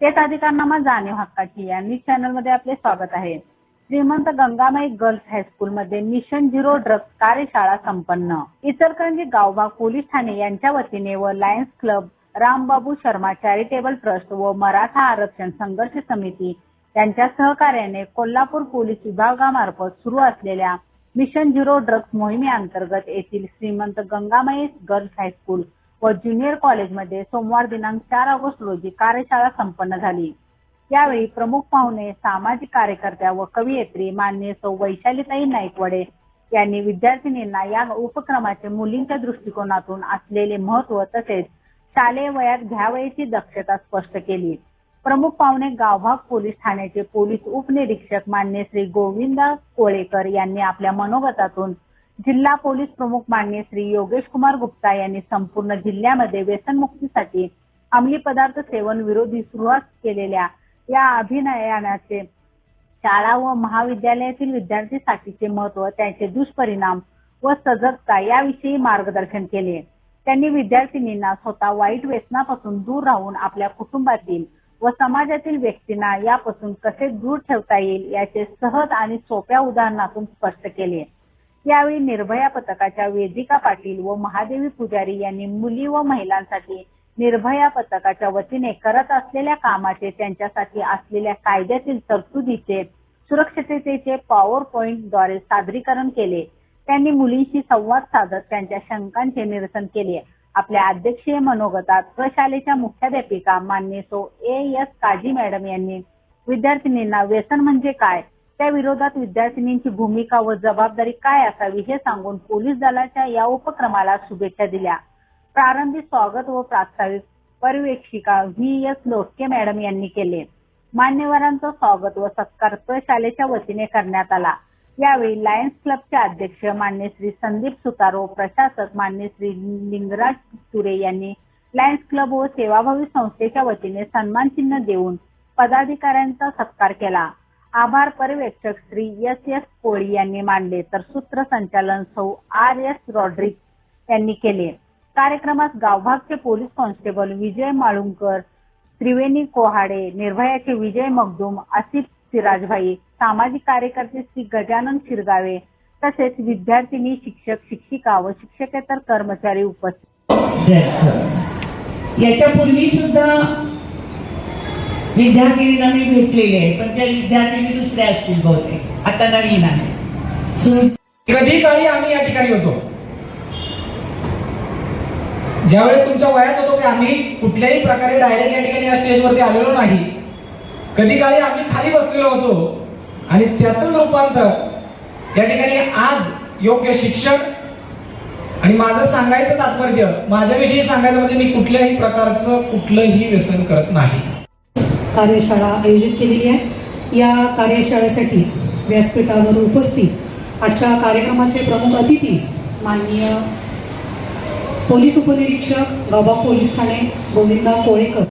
तेच अधिकारनामा जाणीव हक्काची या न्यूज चॅनलमध्ये आपले स्वागत आहे. Shrimant Gangamai girls high school मध्ये मिशन झिरो ड्रग्स कार्यशाळा संपन्न. इचलकरंजी गावभाग पोलीस ठाणे यांच्या वतीने व Lions club Rambabu Sharma charitable trust व मराठा आरक्षण संघर्ष समिती यांच्या सहकार्याने कोल्हापूर पोलीस विभागामार्फत सुरू असलेल्या मिशन झिरो ड्रग्स मोहिमेअंतर्गत येथील Shrimant Gangamai girls high school व ज्युनियर कॉलेजमध्ये सोमवार दिनांक चार ऑगस्ट रोजी कार्यशाळा संपन्न झाली. यावेळी प्रमुख पाहुणे सामाजिक कार्यकर्त्या व कवयित्री मान्य सौ वैशालीताई नाईकवडे यांनी विद्यार्थिनींना या उपक्रमाचे मुलींच्या दृष्टिकोनातून असलेले महत्त्व तसेच शालेय वयात घ्यावयाची दक्षता स्पष्ट केली. प्रमुख पाहुणे गावभाग पोलीस ठाण्याचे पोलीस उपनिरीक्षक मान्य श्री गोविंदा कोळेकर यांनी आपल्या मनोगतातून जिल्हा पोलीस प्रमुख मान्य श्री योगेश कुमार गुप्ता यांनी संपूर्ण जिल्ह्यामध्ये व्यसनमुक्तीसाठी अंमली पदार्थ सेवन विरोधी सुरुवात केलेल्या या अभियानाचे शाळा व महाविद्यालयातील विद्यार्थीसाठीचे महत्त्व त्यांचे दुष्परिणाम व सजगता याविषयी मार्गदर्शन केले. त्यांनी विद्यार्थिनींना स्वतः वाईट व्यसनापासून दूर राहून आपल्या कुटुंबातील व समाजातील व्यक्तींना यापासून कसे दूर ठेवता येईल याचे सहज आणि सोप्या उदाहरणातून स्पष्ट केले. यावेळी निर्भया पथकाच्या वेदिका पाटील व महादेवी पुजारी यांनी मुली व महिलांसाठी निर्भया पथकाच्या वतीने करत असलेल्या कामाचे त्यांच्यासाठी असलेल्या कायद्यातील तरतुदीचे सुरक्षिततेचे पॉवर पॉइंटद्वारे सादरीकरण केले. त्यांनी मुलींशी संवाद साधत त्यांच्या शंकांचे निरसन केले. आपल्या अध्यक्षीय मनोगतात प्रशालेच्या मुख्याध्यापिका मान्य सो ए एस काजी मॅडम यांनी विद्यार्थिनींना व्यसन म्हणजे काय? त्या विरोधात विद्यार्थिनींची भूमिका व जबाबदारी काय असावी हे सांगून पोलीस दलाच्या या उपक्रमाला शुभेच्छा दिल्या. प्रारंभी स्वागत व प्रास्ताविक पर्यवेक्षिका व्ही एस लोटके मॅडम यांनी केले. मान्यवरांचं स्वागत व सत्कार प्रशालेच्या वतीने करण्यात आला. यावेळी लायन्स क्लबचे अध्यक्ष मान्य श्री संदीप सुतार व प्रशासक मान्य श्री लिंगराज तुरे यांनी लायन्स क्लब व सेवाभावी संस्थेच्या वतीने सन्मान चिन्ह देऊन पदाधिकाऱ्यांचा सत्कार केला. आभार पर्यवेक्षक श्री एस एस कोळी यांनी मांडले तर सूत्रसंचालन सौ आर एस रॉड्रिक यांनी केले. कार्यक्रमात गावभागचे पोलीस कॉन्स्टेबल विजय माळुंकर त्रिवेणी कोहाडे निर्भयाचे विजय मगदूम आसिफ सिराजभाई सामाजिक कार्यकर्ते श्री गजानन शिरगावे तसेच विद्यार्थिनी शिक्षक शिक्षिका व शिक्षकेतर कर्मचारी उपस्थित याच्यापूर्वी सुद्धा विद्यार्थिनींना मी भेटलेले आहे पण त्या विद्यार्थिनी दुसऱ्या असतील बहुतेक. आता नवीन आहे. कधी काळी आम्ही या ठिकाणी होतो? ज्यावेळेस तुमच्या वयात होतो की आम्ही कुठल्याही प्रकारे डायरेक्ट या ठिकाणी या स्टेजवरती आलेलो नाही कधी काळी आम्ही खाली बसलेलो होतो आणि त्याच रूपांतर या ठिकाणी आज योग्य शिक्षण आणि माझं सांगायचं तात्पर्य माझ्याविषयी सांगायचं म्हणजे मी कुठल्याही प्रकारचं कुठलंही व्यसन करत नाही. कार्यशाळा आयोजित केलेली आहे. या कार्यशाळेसाठी व्यासपीठावर उपस्थित आजच्या कार्यक्रमाचे प्रमुख अतिथी माननीय पोलीस उपनिरीक्षक गाबा पोलीस ठाणे गोविंदा कोळेकर.